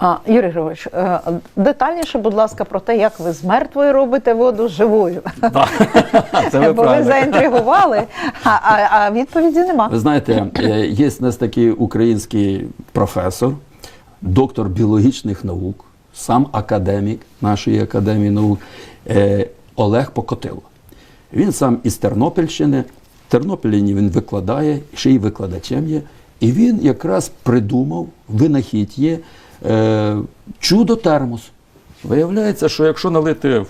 А, Юрій Григорович, е, детальніше, будь ласка, про те, як ви з мертвої робите воду живою. Це ви Бо ви заінтригували, а, а, а відповіді нема. Ви знаєте, е, є в нас такий український професор, доктор біологічних наук, сам академік нашої академії наук е, Олег Покотило. Він сам із Тернопільщини. В Тернопілі він викладає, ще й викладачем є. І він якраз придумав, винахід є е, чудо-термос. Виявляється, що якщо налити в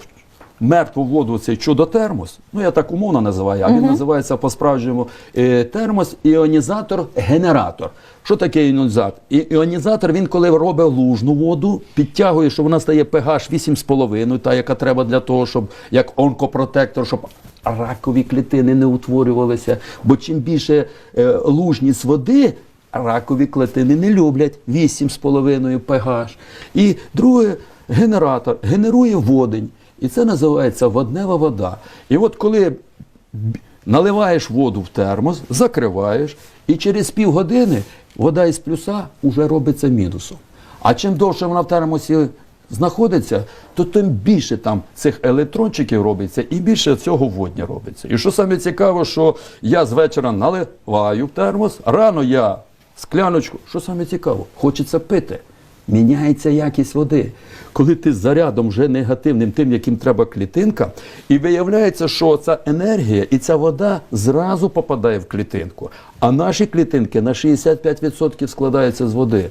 мертву воду цей чудо-термос, ну я так умовно називаю, а він називається по-справжньому е, термос іонізатор-генератор. Що таке іонізатор? І- Іонізатор він, коли робить лужну воду, підтягує, що вона стає pH 8,5, та яка треба для того, щоб як онкопротектор, щоб ракові клітини не утворювалися. Бо чим більше е, лужність води, ракові клітини не люблять 8,5 pH. І друге, генератор генерує водень. І це називається воднева вода. І от коли наливаєш воду в термос, закриваєш, і через півгодини вода із плюса вже робиться мінусом. А чим довше вона в термосі знаходиться, то тим більше там цих електрончиків робиться і більше цього водня робиться. І що саме цікаво, що я з вечора наливаю в термос, рано я скляночку, що саме цікаво, хочеться пити. Міняється якість води. Коли ти з зарядом вже негативним, тим, яким треба клітинка, і виявляється, що ця енергія і ця вода зразу попадає в клітинку. А наші клітинки на 65% складаються з води.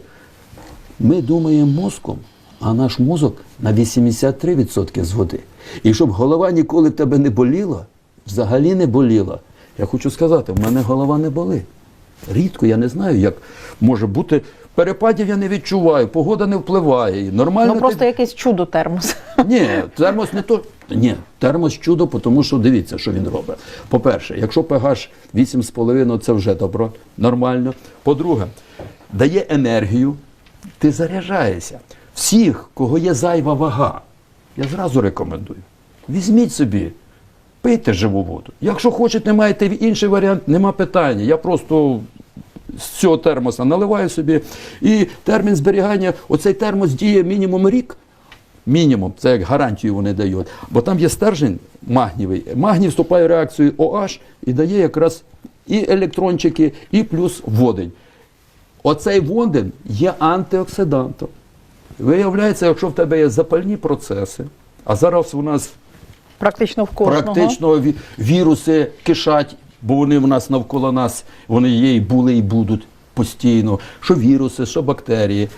Ми думаємо мозком, а наш мозок на 83% з води. І щоб голова ніколи в тебе не боліла, взагалі не боліла. Я хочу сказати, в мене голова не болить. Рідко, я не знаю, як може бути. Перепадів я не відчуваю, погода не впливає. Нормально Ну просто ти- якийсь чудо термос. ні, термос не то. Ні, термос чудо, тому що дивіться, що він робить. По-перше, якщо pH 8,5, це вже добро, нормально. По-друге, дає енергію, ти заряджаєшся. Всіх, кого є зайва вага, я зразу рекомендую. Візьміть собі, пийте живу воду. Якщо хочете, маєте інший варіант, нема питання. Я просто з цього термоса наливаю собі. І термін зберігання, оцей термос діє мінімум рік. Мінімум, це як гарантію вони дають. Бо там є стержень магнієвий. Магній вступає в реакцію OH і дає якраз і електрончики, і плюс водень. Оцей водень є антиоксидантом. Виявляється, якщо в тебе є запальні процеси, а зараз у нас Практично в кожного. Практично ві- віруси кишать, бо вони в нас навколо нас, вони є і були, і будуть постійно. Що віруси, що бактерії.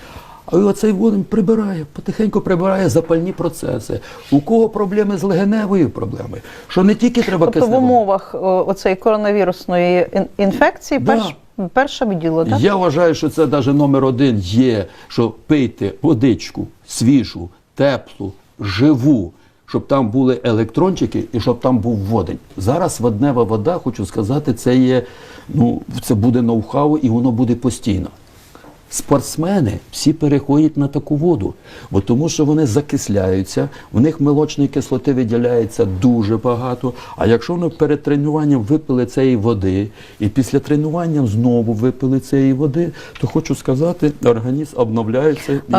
А оцей водень прибирає, потихеньку прибирає запальні процеси. У кого проблеми з легеневою проблемою? Що не тільки треба Тобто в умовах оцеї коронавірусної інфекції Да. перш, перше б діло, так? Я вважаю, що це навіть номер один є, що пийте водичку свіжу, теплу, живу, щоб там були електрончики і щоб там був водень. Зараз воднева вода, хочу сказати, це є, ну, це буде ноу-хау і воно буде постійно. Спортсмени всі переходять на таку воду, бо тому що вони закисляються, в них молочної кислоти виділяється дуже багато. А якщо вони перед тренуванням випили цієї води, і після тренування знову випили цієї води, то хочу сказати, організм обновляється і